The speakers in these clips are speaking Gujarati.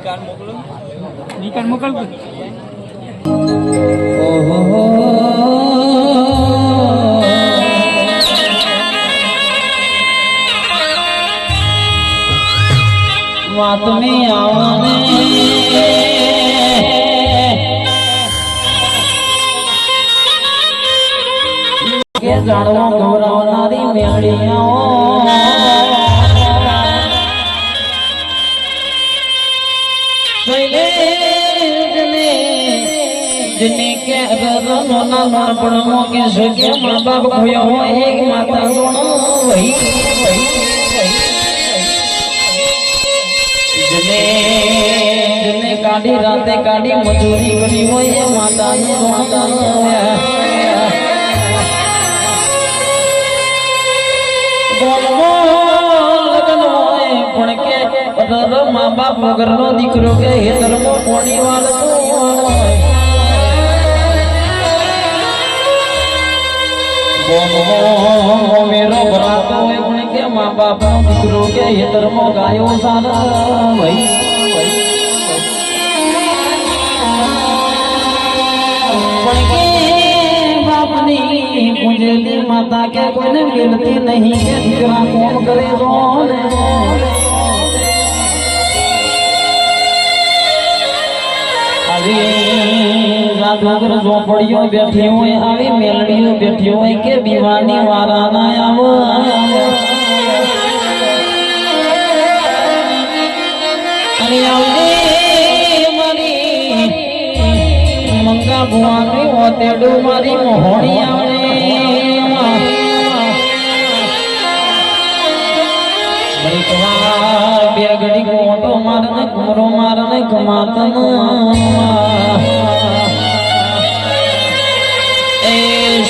નિકાલ મોકલો. નિકાલ મોકલતો વાત આવને કે જાણવા ગૌરવનારી મેળીઓ અગરનો ના નાનપણમો કે સકે મા બાપ ખોયો હોય એક માતા ગુણો વહી જને જને કાઢી રાતે કાઢી મજૂરી કરી હોય? એ માતાનું માતાનું પણ કે મા બાપ વગરનો દીકરો કે હેતરમો કોણી વાળતો મેરો ભરાતો હોય પણ માતા કે કોઈને મિલતી નહીં કે દીકરા કોણ કરે છો ને રાધવગર ઝોપડીઓ બેઠી હોય, આવી મેલડીઓ બેઠી હોય કે બીવાની વારા ના આવો. અને આવજે મારી મંગા ભુવાની ઓતેડું, મારી મોહણી એકવાર બે ઘડી મોટો મારને કુમરો મારને કમાતન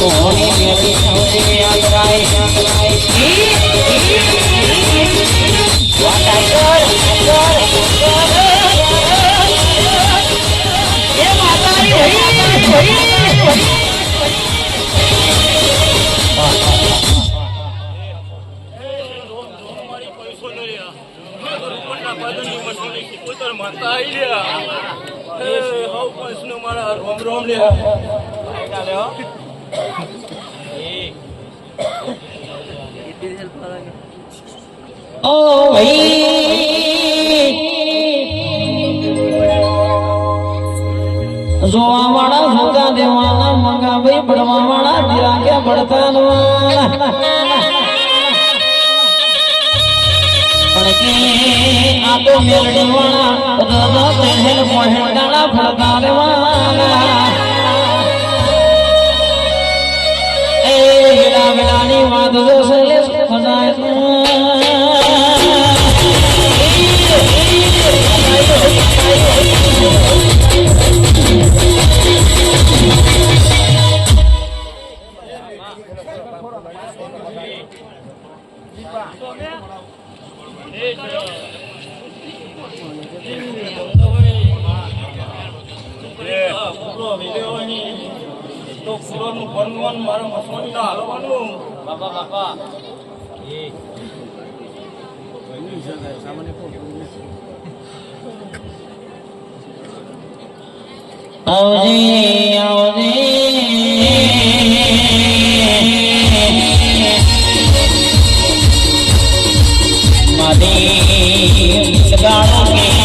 મારી કોહણી મેળી આવજે આગાય માતા આવી લ્યા એ હવ પંચનો મારા રોમ રોમ લે ઓ ભાઈ જોવા વાળા ભૂકા દેવાના મંગા ભાઈ પડવા વાળા પણ કે આ તો મેલડી વાળા દાદા પહેલ પહેલ ગાળા ફળતા દેવાના વેલાની વાત જોશે ખજાય તો ફુલોનું બનવાનું મારે મસવાની ના હાલવાનું. બાપા બાપા. આવજે આવજે. મારી ગાળો કે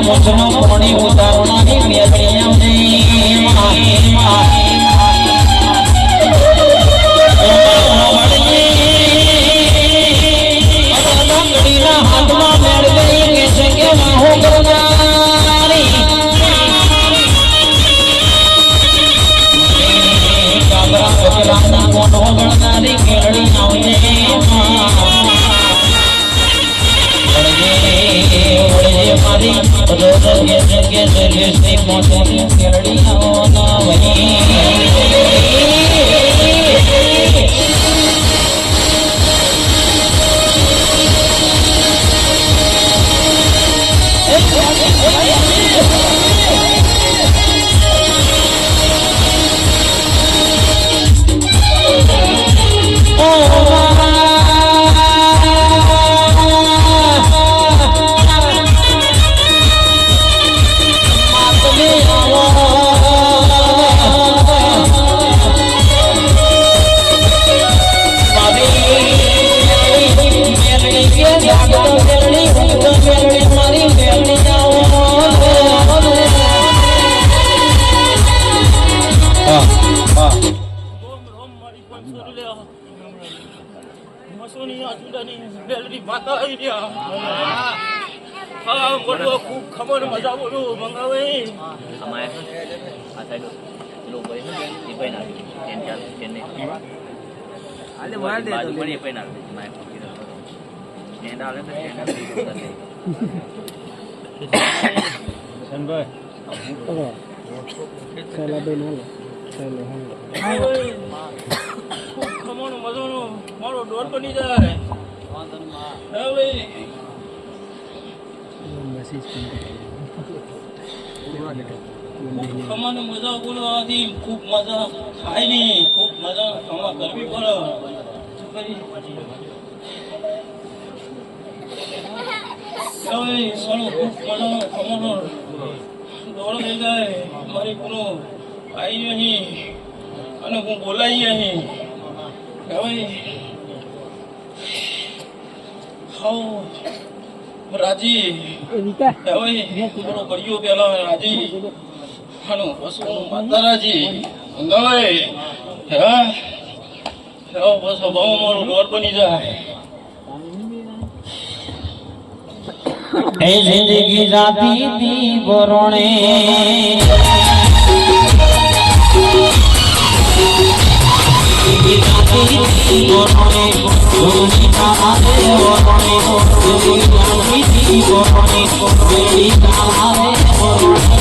મુખનો કોણી ઉતારવાની મેળવી આવજે મારી રોજ કે છે કે સર્વિસની મોઢોની કેળડી આવના વહી મસોની મેલડી માતા આવી રહ્યા. હા બોલો ખૂબ ખબર મજા બોલો મંગાવે. અમારે આ સાઈડ ભાઈ ચેન ભાઈ ના તો ખૂબ ખમણ મજાનો મારો ડોર બની જાય. ખમણ મજા બોલવાથી ખૂબ મજા થાયની, ખૂબ મજા કમા કરવી પડે. ખૂબ મજાનો કમાનો દોડ લઈ જાય કોનો આવી અહીં અને હું બોલાવી અહીં હવે હાઉ રાજી. હવે થોડો કર્યો પેલા રાજી. હાનું પશુ માતા રાજી. ગવાય હા? હા બસ બહુ મારું ડોર બની જાય. એ જિંદગી જાતી બરોણે જિંદગી જાતી તી બરોણે ધોની તારે બરોણે જિંદગી જાતી તી બરોણે વેડી તારે બરોણે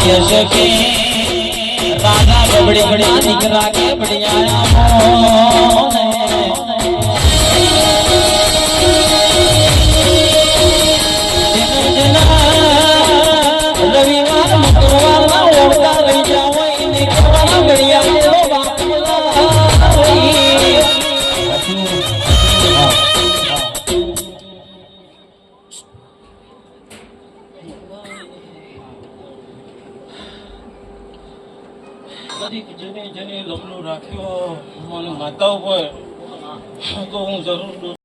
ગાય સકે રાજા બબડી બડી દીકરા કે બડિયા